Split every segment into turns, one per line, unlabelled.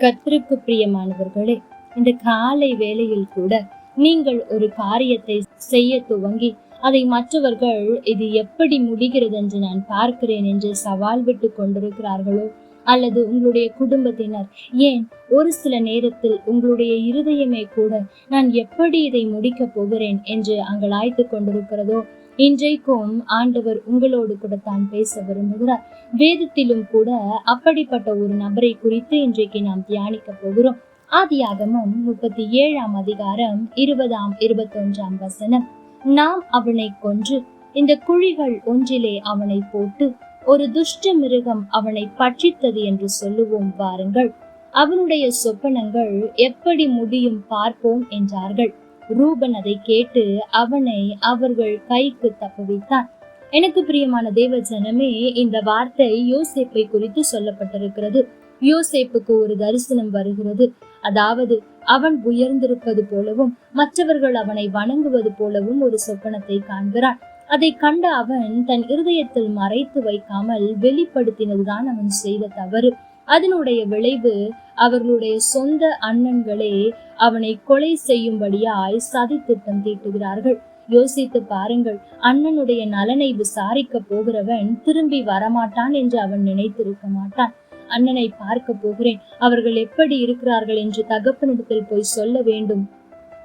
கர்த்தருக்கு பிரியமானவர்களே இந்த காலை வேளையில் கூட நீங்கள் ஒரு காரியத்தை செய்ய துவங்கி அதை மற்றவர்கள் இது எப்படி முடிகிறது என்று நான் பார்க்கிறேன் என்று சவால் விட்டு கொண்டிருக்கிறார்களோ? அல்லது உங்களுடைய குடும்பத்தினர் ஏன் ஒரு சில நேரத்தில் உங்களுடைய இருதயமே கூட நான் எப்படி இதை முடிக்கப் போகிறேன் என்று அங்கலாய்த்து கொண்டிருக்கிறதோ? இன்றைக்கும் ஆண்டவர் உங்களோடு கூட தான் பேச விரும்புகிறார். வேதத்திலும் கூட அப்படிப்பட்ட ஒரு நபரை குறித்து இன்றைக்கு நாம் தியானிக்க போகிறோம். ஆதியாகமும் முப்பத்தி ஏழாம் அதிகாரம் இருபதாம் இருபத்தொன்றாம் வசனம். நாம் அவனை கொன்று இந்த குழிகள் ஒன்றிலே அவனை போட்டு ஒரு துஷ்ட மிருகம் அவனை பட்சித்தது என்று சொல்லுவோம் வாருங்கள். அவனுடைய சொப்பனங்கள் எப்படி முடியும் பார்ப்போம் என்றார்கள். ரூபன் அதை கேட்டு அவனை அவர்கள் கைக்கு தப்புவித்தான் எனக்கு பிரியமான தேவ ஜனமே இந்த வார்த்தை யோசேப்பை குறித்து சொல்லப்பட்டிருக்கிறது. யோசேப்புக்கு ஒரு தரிசனம் வருகிறது. அதாவது அவன் உயர்ந்திருப்பது போலவும் மற்றவர்கள் அவனை வணங்குவது போலவும் ஒரு சொப்பனத்தை காண்கிறான். அதை கண்ட அவன் தன் இருதயத்தில் மறைத்து வைக்காமல் வெளிப்படுத்தினதுதான் அவன் செய்த தவறு. அதனுடைய விளைவு அவர்களுடைய சொந்த அண்ணன்களே அவனை கொலை செய்யும்படியாய் சதி திட்டம் தீட்டுகிறார்கள். யோசித்து பாருங்கள் அண்ணனுடைய நலனை விசாரிக்க போகிறவன் திரும்பி வரமாட்டான் என்று அவன் நினைத்திருக்க மாட்டான். அண்ணனை பார்க்க போகிறேன் அவர்கள் எப்படி இருக்கிறார்கள் என்று தகப்பனிடத்தில் போய் சொல்ல வேண்டும்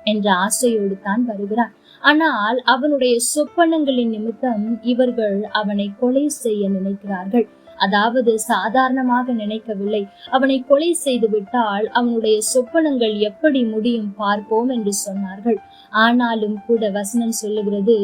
என்ற ஆசையோடு தான் வருகிறான். ஆனால் அவனுடைய சொப்பனங்களின் நிமித்தம் இவர்கள் அவனை கொலை செய்ய நினைக்கிறார்கள். அதாவது சாதாரணமாக நினைக்கவில்லை. அவனை கொலை செய்து விட்டால் அவனுடைய சொப்பனங்கள் எப்படி முடியும் பார்ப்போம் என்று சொன்னார்கள். ஆனாலும் கூட வசனம் சொல்லுகிறது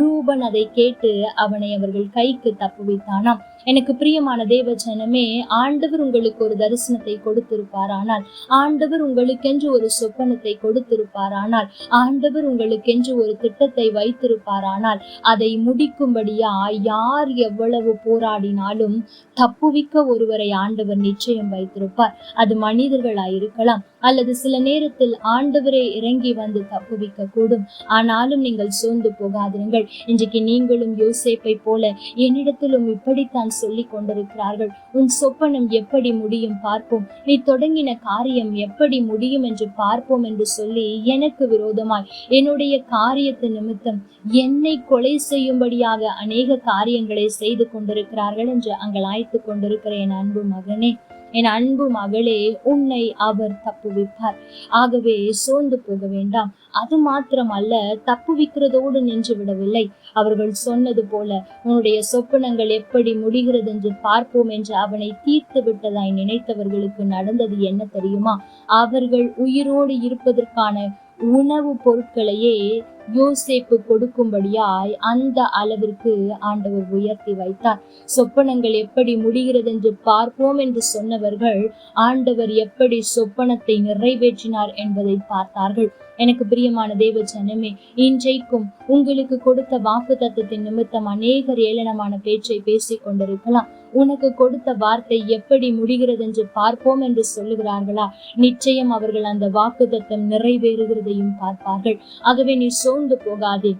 ரூபன் அதை கேட்டு அவனை அவர்கள் கைக்கு தப்புவித்தானாம். எனக்கு பிரியமான தேவ ஜனமே ஆண்டவர் உங்களுக்கு ஒரு தரிசனத்தை கொடுத்திருப்பாரானால் ஆண்டவர் உங்களுக்கென்று ஒரு சொப்பனத்தை கொடுத்திருப்பாரானால் ஆண்டவர் உங்களுக்கென்று ஒரு திட்டத்தை வைத்திருப்பாரானால் அதை முடிக்கும்படியா யார் எவ்வளவு போராடினாலும் தப்புவிக்க ஒருவரை ஆண்டவர் நிச்சயம் வைத்திருப்பார். அது மனிதர்களாயிருக்கலாம் அல்லது சில நேரத்தில் ஆண்டவரே இறங்கி வந்து தப்புவிக்க கூடும் ஆனாலும் நீங்கள் சோர்ந்து போகாதிருங்கள். இன்றைக்கு நீங்களும் யோசேப்பை போல என்னிடத்திலும் இப்படித்தான் சொல்லி கொண்டிருக்கிறார்கள். உன் சொப்பனம் எப்படி முடியும் பார்ப்போம். நீ தொடங்கின காரியம் எப்படி முடியும் என்று பார்ப்போம் என்று சொல்லி எனக்கு விரோதமாய் என்னுடைய காரியத்து நிமித்தம் என்னை கொலை செய்யும்படியாக அநேக காரியங்களை செய்து கொண்டிருக்கிறார்கள் என்று அங்கலாய்த்து கொண்டிருக்கிற என் அன்பு மகனே. என் அன்பு மகளே உன்னை அவர் தப்புவிப்பார். ஆகவே சோர்ந்து போக வேண்டாம். அது மாத்திரம் அல்ல தப்புவிக்கிறதோடு நின்று விடவில்லை. அவர்கள் சொன்னது போல உன்னுடைய சொப்பனங்கள் எப்படி முடிகிறது என்று பார்ப்போம் என்று அவனை தீர்த்து விட்டதாய் நினைத்தவர்களுக்கு நடந்தது என்ன தெரியுமா? அவர்கள் உயிரோடு இருப்பதற்கான உணவு பொருட்களையே யோசேப்பு கொடுக்கும்படியாய் அந்த அளவிற்கு ஆண்டவர் உயர்த்தி வைத்தார். சொப்பனங்கள் எப்படி முடிகிறது என்று பார்ப்போம் என்று சொன்னவர்கள் ஆண்டவர் எப்படி சொப்பனத்தை நிறைவேற்றினார் என்பதை பார்த்தார்கள். எனக்கு பிரியமான தேவ ஜனமே இன்றைக்கும் உங்களுக்கு கொடுத்த வாக்கு தத்துவத்தின் நிமித்தம் அநேகர் ஏளனமான பேச்சை பேசிக் கொண்டிருக்கலாம். உனக்கு கொடுத்த வார்த்தை எப்படி முடிகிறது என்று பார்ப்போம் என்று சொல்லுகிறார்களா? நிச்சயம் அவர்கள் அந்த வாக்கு தத்துவம் நிறைவேறுகிறதையும் பார்ப்பார்கள். ஆகவே நீ சோர்ந்து போகாதே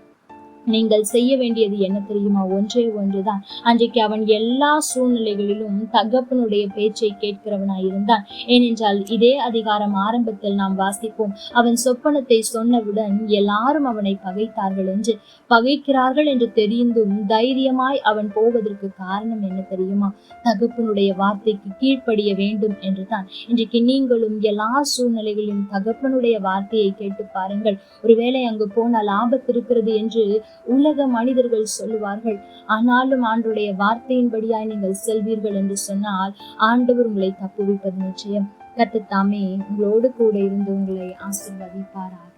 நீங்கள் செய்ய வேண்டியது என்ன தெரியுமா? ஒன்றே ஒன்றுதான். அன்றைக்கு அவன் எல்லா சூழ்நிலைகளிலும் தகப்பனுடைய பேச்சை கேட்கிறவனாய் இருந்தான். ஏனென்றால் இதே அதிகாரம் ஆரம்பத்தில் நாம் வாசிப்போம். அவன் சொப்பனத்தை சொன்னவுடன் எல்லாரும் அவனை பகைத்தார்கள் என்று. பகைக்கிறார்கள் என்று தெரிந்தும் தைரியமாய் அவன் போவதற்கு காரணம் என்ன தெரியுமா? தகப்பனுடைய வார்த்தைக்கு கீழ்ப்படிய வேண்டும் என்றுதான். இன்றைக்கு நீங்களும் எல்லா சூழ்நிலைகளிலும் தகப்பனுடைய வார்த்தையை கேட்டு பாருங்கள். ஒருவேளை அங்கு போனால் ஆபத்து இருக்கிறது என்று உலக மனிதர்கள் சொல்லுவார்கள் ஆனாலும் ஆண்டுடைய வார்த்தையின்படியாய் நீங்கள் செல்வீர்கள் என்று சொன்னால் ஆண்டவர் உங்களை தப்புவிப்பது நிச்சயம். கத்துத்தாமே உங்களோடு கூட இருந்து உங்களை ஆசீர்வதிப்பாராக.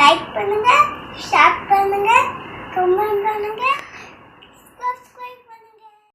லைக் பண்ணுங்க ஷேர் பண்ணுங்க கமெண்ட் பண்ணுங்க.